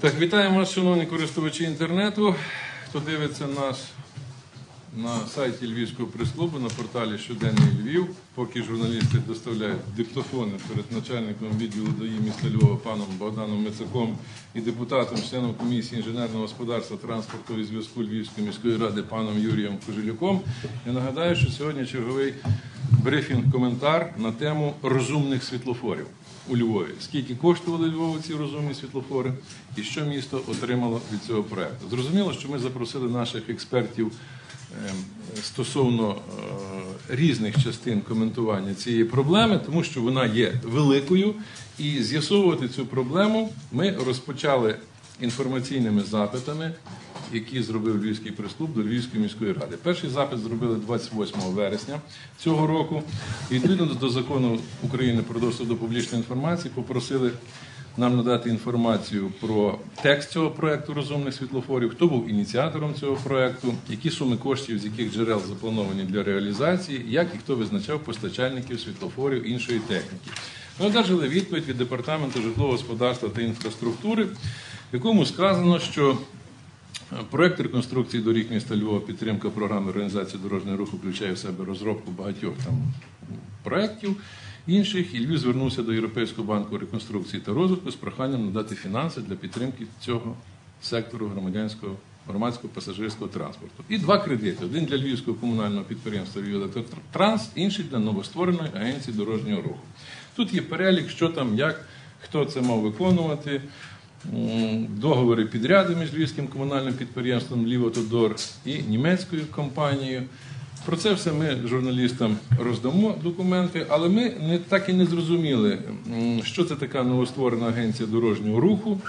Так, вітаємо вас, шановні користувачі інтернету. Хто дивиться нас на сайті Львівського прес-клубу на порталі Щоденний Львів. Поки журналісти доставляють диктофони перед начальником відділу ДАІ міста Львова паном Богданом Мицаком і депутатом, членом комісії інженерного господарства, транспорту і зв'язку Львівської міської ради паном Юрієм Кожелюком. Я нагадаю, що сьогодні черговий брифінг-коментар на тему розумних світлофорів у Львові. Скільки коштували Львову ці розумні світлофори, і що місто отримало від цього проекту? Зрозуміло, що ми запросили наших експертів ем, стосовно е, різних частин коментування цієї проблеми, тому що вона є великою, і з'ясовувати цю проблему ми розпочали інформаційними запитами, які зробив Львівський прес-клуб до Львівської міської ради. Перший запит зробили 28 вересня цього року. Відповідно до закону України про доступ до публічної інформації попросили нам надати інформацію про текст цього проекту розумних світлофорів, хто був ініціатором цього проекту, які суми коштів, з яких джерел заплановані для реалізації, як і хто визначав постачальників світлофорів іншої техніки. Ми одержали відповідь від департаменту житлового господарства та інфраструктури, в якому сказано, що Проект реконструкції доріг міста Львова, підтримка програми організації дорожнього руху включає в себе розробку багатьох там проєктів інших. І Львів звернувся до Європейського банку реконструкції та розвитку з проханням надати фінанси для підтримки цього сектору громадянського громадського пасажирського транспорту. І два кредити: один для Львівського комунального підприємства «Львівелектротранс», інший для новоствореної агенції дорожнього руху. Тут є перелік, що там, як, хто це мав виконувати договори підряди між Львівським комунальним підприємством Лівотодор і німецькою компанією. Про це все ми журналістам роздамо документи, але ми не так і не зрозуміли, що це така новостворена агенція дорожнього руху,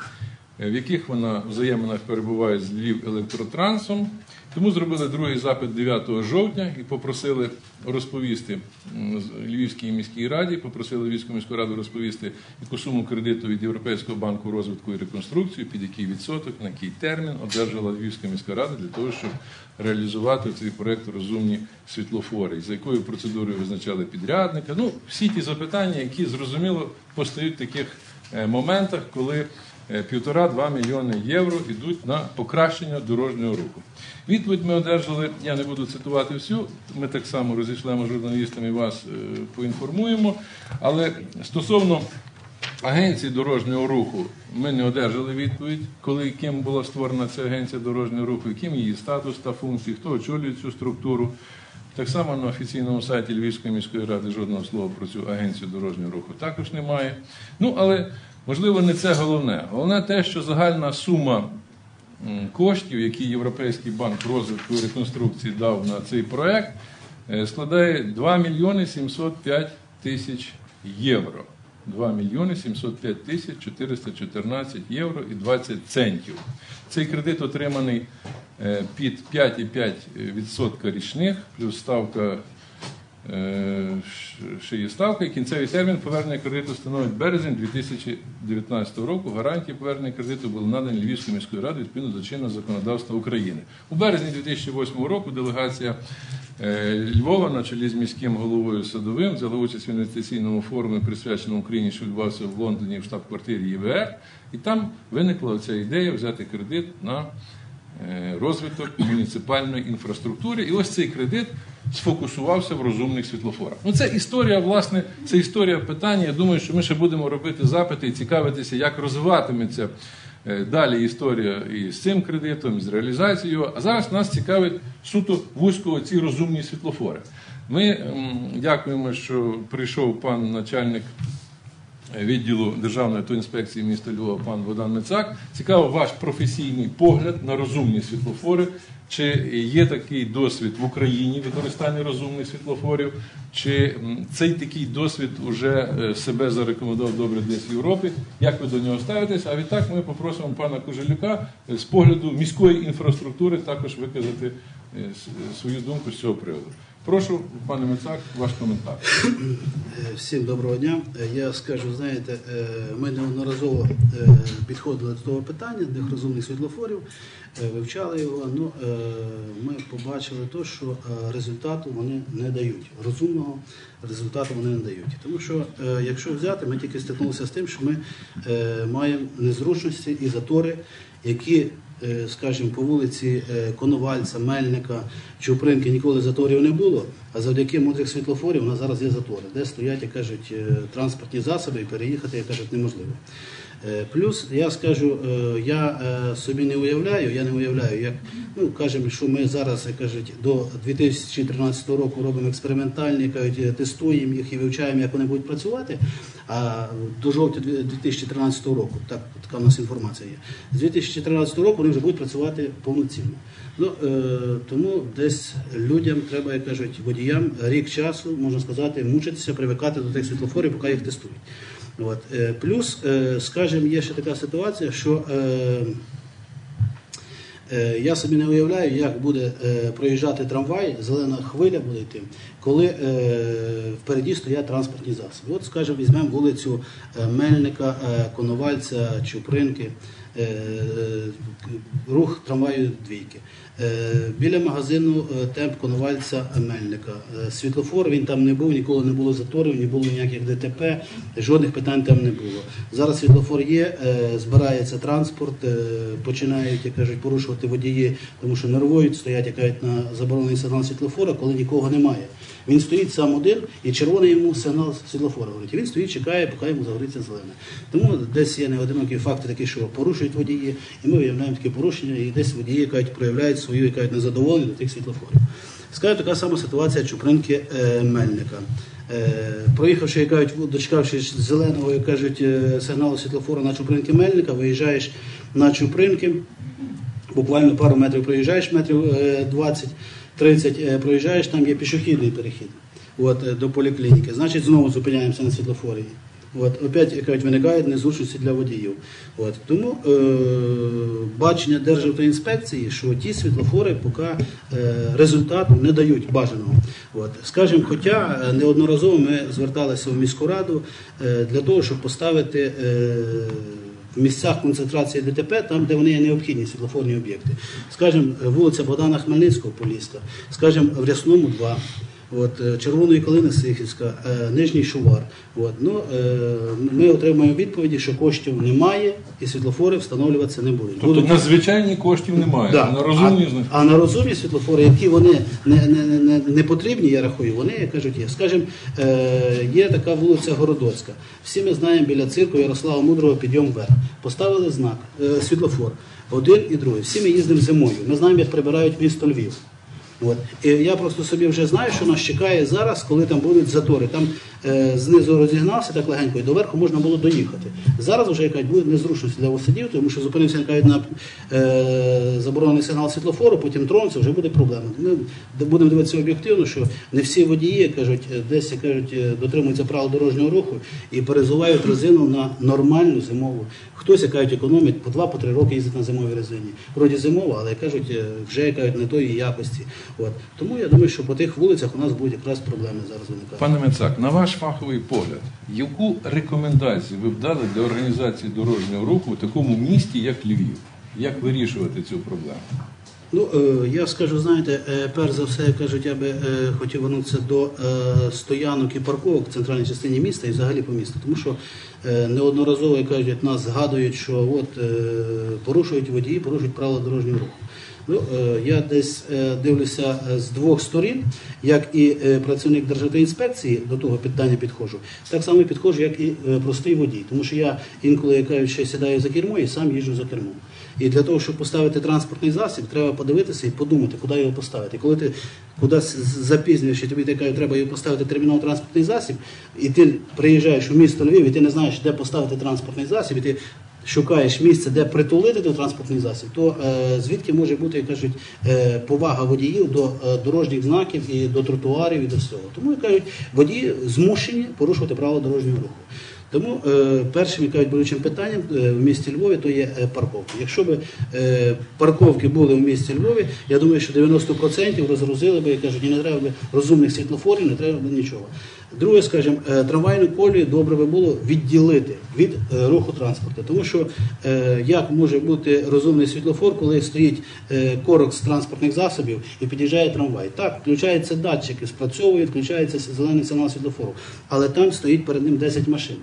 в яких вона взаєминах перебуває з Львів електротрансом. Тому зробили другий запит 9 жовтня і попросили розповісти Львівській міській раді, попросили Львівську міську раду розповісти, яку суму кредиту від Європейського банку розвитку і реконструкції, під який відсоток, на який термін одержала Львівська міська рада для того, щоб реалізувати цей проект розумні світлофори, за якою процедурою визначали підрядника. Ну, всі ті запитання, які зрозуміло постають в таких е, моментах, коли Е, півтора-два мільйони євро йдуть на покращення дорожнього руху. Відповідь ми одержали, я не буду цитувати всю, ми так само розійшлемо журналістам і вас е, поінформуємо. Але стосовно агенції дорожнього руху ми не одержали відповідь, коли ким була створена ця агенція дорожнього руху, яким її статус та функції, хто очолює цю структуру. Так само на офіційному сайті Львівської міської ради жодного слова про цю агенцію дорожнього руху також немає. Ну, але Можливо, не це головне. Головне те, що загальна сума коштів, які Європейський банк розвитку і реконструкції дав на цей проект, е, складає 2 мільйони 705 тисяч євро. 2 мільйони 705 тисяч 414 євро і 20 центів. Цей кредит отриманий е, під 5,5% річних, плюс ставка ще є ставка, кінцевий термін повернення кредиту становить березень 2019 року. Гарантії повернення кредиту були надані Львівською міською радою відповідно до чинного законодавства України. У березні 2008 року делегація е, Львова на чолі з міським головою Садовим взяла участь в інвестиційному форумі, присвяченому Україні, що відбувався в Лондоні в штаб-квартирі ЄВР, і там виникла ця ідея взяти кредит на е, розвиток муніципальної інфраструктури. І ось цей кредит сфокусувався в розумних світлофорах. Ну це історія, власне, це історія питання. Я думаю, що ми ще будемо робити запити і цікавитися, як розвиватиметься е, далі історія і з цим кредитом, і з реалізацією. А зараз нас цікавить суто вузько ці розумні світлофори. Ми дякуємо, що прийшов пан начальник. Відділу Державної інспекції міста Львова пан Богдан Мицак. Цікаво ваш професійний погляд на розумні світлофори чи є такий досвід в Україні використання розумних світлофорів, чи цей такий досвід вже е, себе зарекомендував добре десь в Європі? Як ви до нього ставитесь? А відтак ми попросимо пана Кожелюка е, з погляду міської інфраструктури також виказати е, свою думку з цього приводу. Прошу, пане Мицак, ваш коментар. Всім доброго дня. Я скажу, знаєте, ми неодноразово підходили до того питання, тих розумних світлофорів, вивчали його. Ну, е, ми побачили то, що е, результату вони не дають. Розумного результату вони не дають. Тому що, е, якщо взяти, ми тільки стикнулися з тим, що ми е, маємо незручності і затори, які е, скажімо, по вулиці е, Коновальця, Мельника, Чупринки ніколи заторів не було, а завдяки мудрих світлофорів у нас зараз є затори, де стоять, як кажуть, е, транспортні засоби і переїхати, як кажуть, неможливо. Е, Плюс я скажу, е, я е, собі не уявляю, я не уявляю, як ну кажемо, що ми зараз кажуть до 2013 року робимо експериментальні, кажуть, тестуємо їх і вивчаємо, як вони будуть працювати. А до жовтня 2013 року, так така у нас інформація є. З 2013 року вони вже будуть працювати повноцінно. Ну тому десь людям треба, як кажуть, водіям рік часу, можна сказати, мучитися, привикати до тих світлофорів, поки їх тестують. От. Е, Плюс, е, скажімо, є ще така ситуація, що е, я собі не уявляю, як буде проїжджати трамвай, зелена хвиля буде йти, коли впереді стоять транспортні засоби. От, скажімо, візьмемо вулицю Мельника, Коновальця, Чупринки, рух трамваю двійки. Е, Біля магазину е, темп Коновальця Мельника. Е, Світлофор він там не був, ніколи не було заторів, не було ніяких ДТП, жодних питань там не було. Зараз світлофор є, е, збирається транспорт, е, починають, як кажуть, порушувати водії, тому що нервують, стоять як кажуть, на заборонений сигнал світлофора, коли нікого немає. Він стоїть сам один, і червоний йому сигнал світлофора говорить. Він стоїть, чекає, поки йому загориться зелене. Тому десь є неодинокі факти, такі, що порушують водії, і ми виявляємо такі порушення, і десь водії кажуть, проявляють свою кажуть, незадоволення до тих світлофорів. Скажу, така сама ситуація Чупринки е, Мельника. Е, проїхавши, як кажуть, дочекавшись зеленого, як кажуть, е, сигналу світлофору на Чупринки Мельника, виїжджаєш на Чупринки, буквально пару метрів проїжджаєш, метрів е, 20, 30 е, проїжджаєш, там є пішохідний перехід от, е, до поліклініки. Значить, знову зупиняємося на світлофорії. От, Опять кажуть, виникають незручності для водіїв. От, Тому е, бачення Державтоінспекції, що ті світлофори поки е, результат не дають бажаного. От, Скажімо, хоча е, неодноразово ми зверталися в міську раду е, для того, щоб поставити. Е, в місцях концентрації ДТП, там, де вони є необхідні світлофорні об'єкти. Скажімо, вулиця Богдана Хмельницького, Поліська, скажімо, в Рясному 2, от, е, Червоної Калини Сихівська, е, Нижній Шувар. От, ну, е, ми отримуємо відповіді, що коштів немає і світлофори встановлюватися не будуть. Тобто на звичайні коштів немає, Да. на розумні а, а на розумні світлофори, які вони не, не, не, не, потрібні, я рахую, вони кажуть є. Скажімо, є така вулиця Городоцька. Всі ми знаємо біля цирку Ярослава Мудрого підйом вверх. Поставили знак, світлофор, один і другий. Всі ми їздимо зимою. Ми знаємо, як прибирають місто Львів. От. І я просто собі вже знаю, що нас чекає зараз, коли там будуть затори. Там знизу розігнався так легенько, і доверху можна було доїхати. Зараз вже якась буде незручність для осадів, тому що зупинився кажуть, на е, заборонений сигнал світлофору, потім тронься, вже буде проблема. Ми будемо дивитися об'єктивно, що не всі водії кажуть, е, десь кажуть, е, дотримуються правил дорожнього руху і перезувають резину на нормальну зимову. Хтось кажуть, економить по 2-3 роки їздить на зимовій резині. Вроді зимова, але кажуть, е, вже як кажуть, не тої якості. От. Тому я думаю, що по тих вулицях у нас будуть якраз проблеми зараз виникати. Пане Мицак, на ваш фаховий погляд, яку рекомендацію ви б дали для організації дорожнього руху в такому місті, як Львів? Як вирішувати цю проблему? Ну, е, я скажу, знаєте, е, перш за все, кажуть, я би е, хотів вернутися до стоянок і парковок в центральній частині міста і взагалі по місту. Тому що неодноразово кажуть, нас згадують, що от порушують водії, порушують правила дорожнього руху. Ну, е, я десь е, дивлюся е, з двох сторін, як і працівник Державної інспекції до того питання підходжу, так само підходжу, як і простий водій. Тому що я інколи я кажу, сідаю за кермо і сам їжджу за кермом. І для того, щоб поставити транспортний засіб, треба подивитися і подумати, куди його поставити. Коли ти кудись запізнюєш, і тобі ти кажуть, треба його поставити терміново транспортний засіб, і ти приїжджаєш у місто Львів, і ти не знаєш, де поставити транспортний засіб, і ти шукаєш місце, де притулити той транспортний засіб, то е, звідки може бути, як кажуть, е, повага водіїв до е, дорожніх знаків і до тротуарів і до всього. Тому як кажуть, водії змушені порушувати правила дорожнього руху. Тому е, першим як кажуть, болючим питанням е, в місті Львові то є е, парковки. Якщо б парковки були в місті Львові, я думаю, що 90% розгрузили як кажуть, і не треба би розумних світлофорів, не треба би нічого. Друге, скажімо, трамвайну колію добре би було відділити від руху транспорту, тому що як може бути розумний світлофор, коли стоїть корок з транспортних засобів і під'їжджає трамвай. Так, включаються датчики, спрацьовує, включається зелений сигнал світлофору, але там стоїть перед ним 10 машин.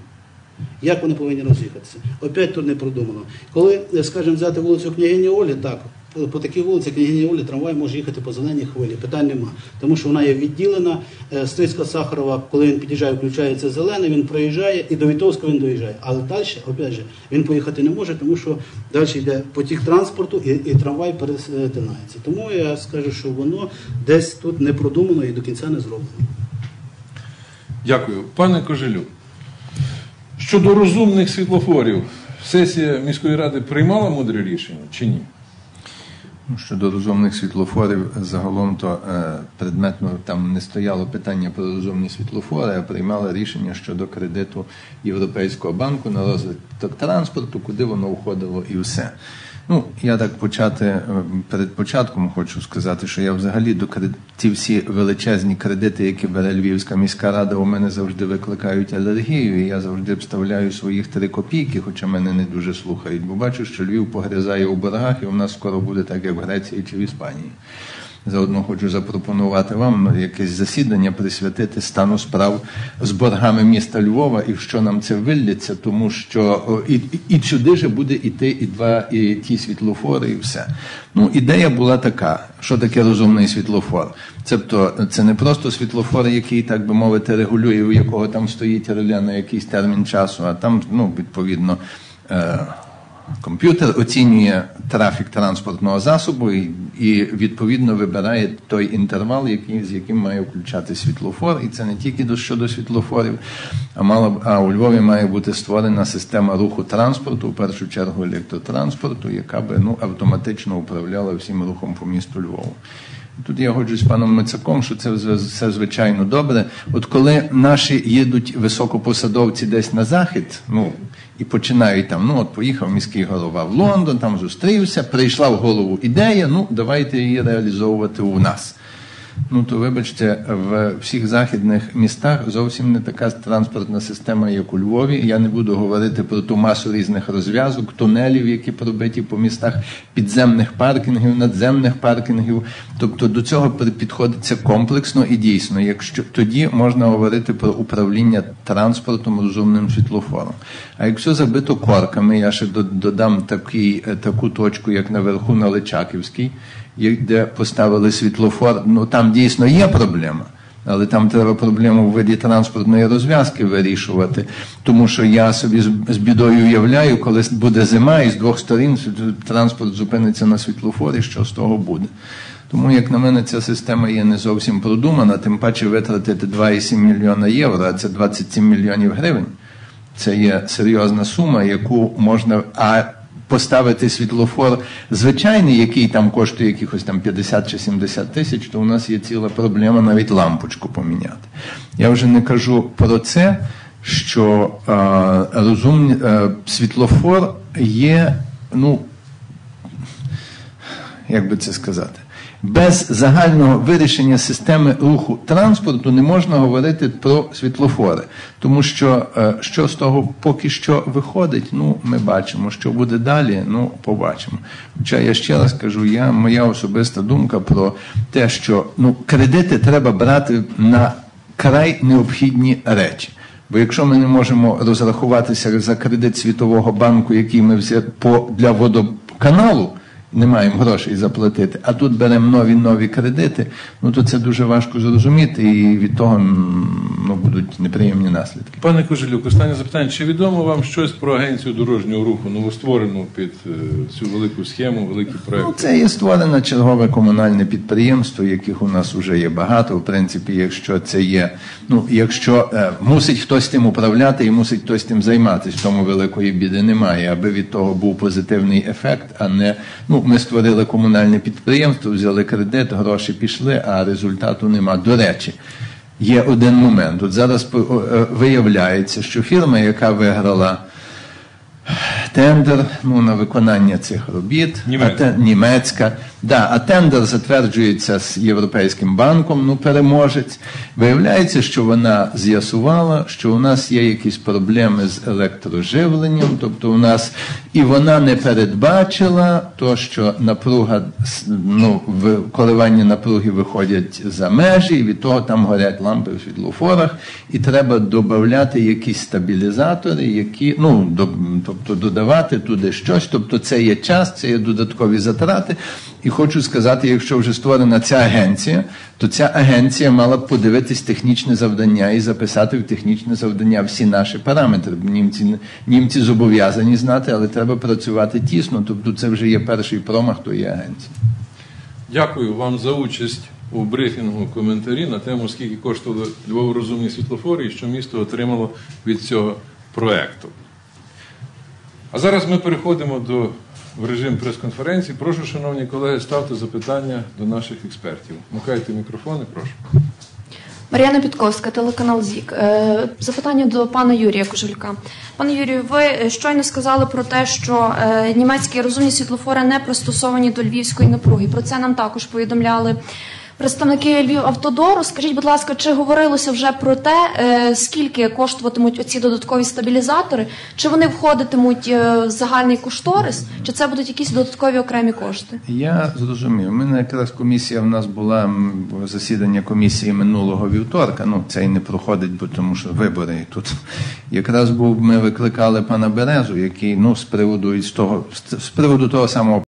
Як вони повинні роз'їхатися? Опять тут не продумано. Коли, е, скажімо, взяти вулицю княгині Олі, так, по- по такій вулиці княгині Олі трамвай може їхати по зеленій хвилі, питань нема. Тому що вона є відділена. Е, Стрийська Сахарова, коли він під'їжджає, включається зелений, він проїжджає і до Вітовського він доїжджає. Але далі, опять же, він поїхати не може, тому що далі йде потік транспорту і, і трамвай перетинається. Тому я скажу, що воно десь тут не продумано і до кінця не зроблено. Дякую. Пане Кожелю, щодо розумних світлофорів, сесія міської ради приймала мудре рішення чи ні? Ну, Щодо розумних світлофорів, загалом то е, предметно там не стояло питання про розумні світлофори, а приймали рішення щодо кредиту Європейського банку на розвиток транспорту, куди воно входило і все. Ну, я так почати е, перед початком хочу сказати, що я взагалі до кред... ті всі величезні кредити, які бере Львівська міська рада, у мене завжди викликають алергію. І я завжди вставляю своїх три копійки, хоча мене не дуже слухають, бо бачу, що Львів погризає у боргах, і у нас скоро буде так, як в Греції чи в Іспанії. Заодно хочу запропонувати вам якесь засідання присвятити стану справ з боргами міста Львова і в що нам це виллється, тому що і, і, сюди же буде іти і два і ті світлофори, і все. Ну, ідея була така: що таке розумний світлофор? Тобто, це не просто світлофор, який, так би мовити, регулює, у якого там стоїть реле на якийсь термін часу, а там, ну, відповідно. Е- Комп'ютер оцінює трафік транспортного засобу і, і відповідно вибирає той інтервал, який, з яким має включати світлофор. І це не тільки до щодо світлофорів, а мало а у Львові має бути створена система руху транспорту, в першу чергу електротранспорту, яка би ну автоматично управляла всім рухом по місту Львову. Тут я годжусь з паном Мицаком, що це все звичайно добре. От коли наші їдуть високопосадовці десь на захід, ну і починають там, ну от поїхав міський голова в Лондон, там зустрівся, прийшла в голову ідея, ну давайте її реалізовувати у нас. Ну то вибачте, в всіх західних містах зовсім не така транспортна система, як у Львові. Я не буду говорити про ту масу різних розв'язок, тунелів, які пробиті по містах, підземних паркінгів, надземних паркінгів. Тобто до цього підходиться комплексно і дійсно. Якщо тоді можна говорити про управління транспортом розумним світлофором. А якщо забито корками, я ще до- додам такий, е, таку точку, як наверху на Личаківській де поставили світлофор, ну там дійсно є проблема. Але там треба проблему в виді транспортної розв'язки вирішувати. Тому що я собі з- бідою уявляю, коли буде зима, і з двох сторін транспорт зупиниться на світлофорі, що з того буде. Тому, як на мене, ця система є не зовсім продумана, тим паче витратити 2,7 мільйона євро, а це 27 мільйонів гривень. Це є серйозна сума, яку можна. А поставити світлофор звичайний, який там коштує якихось там 50 чи 70 тисяч, то у нас є ціла проблема навіть лампочку поміняти. Я вже не кажу про це, що е, розумні, е, світлофор є, ну, як би це сказати, без загального вирішення системи руху транспорту не можна говорити про світлофори, тому що е, що з того поки що виходить, ну ми бачимо, що буде далі, ну побачимо. Хоча я ще раз кажу, я моя особиста думка про те, що ну кредити треба брати на край необхідні речі. Бо якщо ми не можемо розрахуватися за кредит Світового банку, який ми взяли по для водоканалу, не маємо грошей заплатити, а тут беремо нові нові кредити, ну то це дуже важко зрозуміти, і від того ну, будуть неприємні наслідки. Пане Кожелюк, останнє запитання. Чи відомо вам щось про агенцію дорожнього руху, новостворену під е, цю велику схему, великий проект? Ну, це є створене чергове комунальне підприємство, яких у нас вже є багато. В принципі, якщо це є, ну якщо е, мусить хтось тим управляти і мусить хтось тим займатися, тому великої біди немає, аби від того був позитивний ефект, а не ну ми створили комунальне підприємство, взяли кредит, гроші пішли, а результату нема. До речі. є один момент. От зараз е, виявляється, що фірма, яка виграла тендер ну, на виконання цих робіт, Німецька. а те- німецька. Да, а тендер затверджується з Європейським банком, ну переможець. Виявляється, що вона з'ясувала, що у нас є якісь проблеми з електроживленням, тобто у нас і вона не передбачила то, що напруга, ну, в- коливання напруги виходять за межі, і від того там горять лампи в світлофорах, і треба додати якісь стабілізатори, які, ну, тобто додавати туди щось, тобто це є час, це є додаткові затрати. І хочу сказати, якщо вже створена ця агенція, то ця агенція мала б подивитись технічне завдання і записати в технічне завдання всі наші параметри. Німці, німці зобов'язані знати, але треба працювати тісно. Тобто це вже є перший промах тої агенції. Дякую вам за участь у брифінгу коментарі на тему, скільки коштували Львов розумні світлофори і що місто отримало від цього проекту. А зараз ми переходимо до в режим прес-конференції. Прошу, шановні колеги, ставте запитання до наших експертів. Мукайте мікрофони, прошу. Мар'яна Підковська, телеканал ЗІК. Е, Запитання до пана Юрія Кожулька. Пане Юрію, ви щойно сказали про те, що е, німецькі розумні світлофори не пристосовані до львівської напруги. Про це нам також повідомляли представники Львів Автодору. Скажіть, будь ласка, чи говорилося вже про те, е, скільки коштуватимуть оці додаткові стабілізатори? Чи вони входитимуть е, в загальний кошторис, чи це будуть якісь додаткові окремі кошти? Я зрозумів. У мене якраз комісія в нас була засідання комісії минулого вівторка. Ну це і не проходить, бо тому що вибори і тут. Якраз був ми викликали пана Березу, який ну з приводу із того з приводу того самого